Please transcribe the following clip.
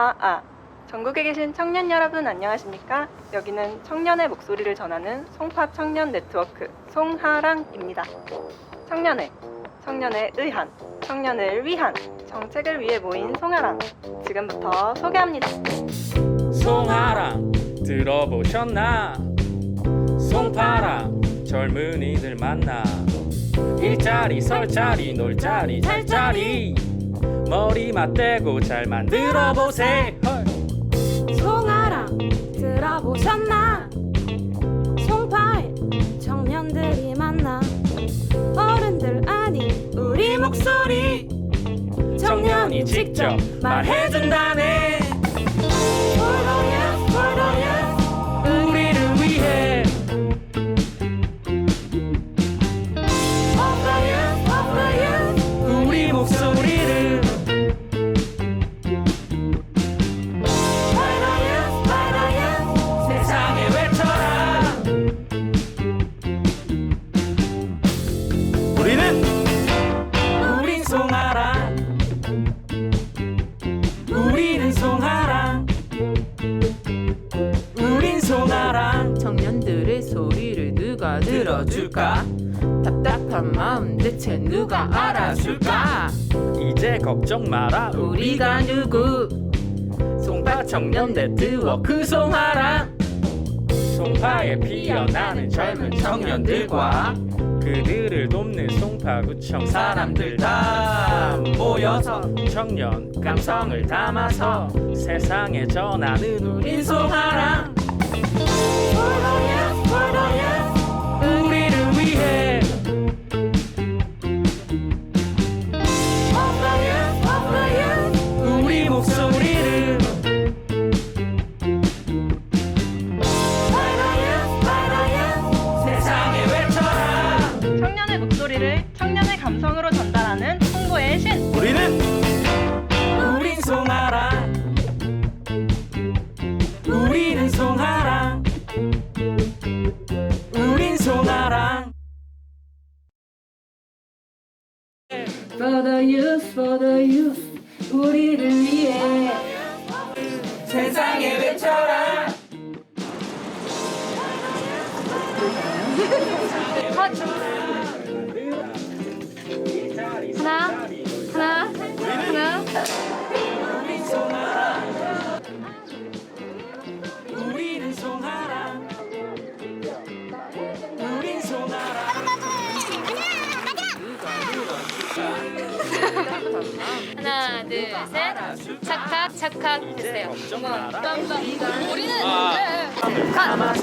아, 아. 전국에 계신 청년 여러분 안녕하십니까? 여기는 청년의 목소리를 전하는 송파 청년 네트워크 송하랑입니다. 청년의, 청년에 의한, 청년을 위한 정책을 위해 모인 송하랑. 지금부터 소개합니다. 송하랑 들어보셨나? 송파랑 젊은이들 만나 일자리 설자리 놀자리 잘자리 머리 맞대고 잘 만들어 보세 송아랑 들어보셨나? 송파에 청년들이 만나? 어른들 아닌 우리 목소리. 청년이 직접 말해준다네 누가 들어줄까? 답답한 마음 대체 누가 알아줄까? 이제 걱정 마라 우리가 누구? 송파 청년 네트워크 송하랑 송파에 피어나는 젊은 청년들과 그들을 돕는 송파구청 사람들 다 모여서 청년 감성을 담아서 세상에 전하는 우린 송하랑 목소리를 청년의 감성으로 전달하는 홍보의 신. 우리는 우린 송하랑 우리는 송하랑 우린 송하랑 For the youth, for the youth, 우리를 위해. 세상에 외쳐라. 하나, 하나, 하나. 송하랑 하나, 둘, 셋. 착각, 착각 됐어요. 우리는 아. 네. 담아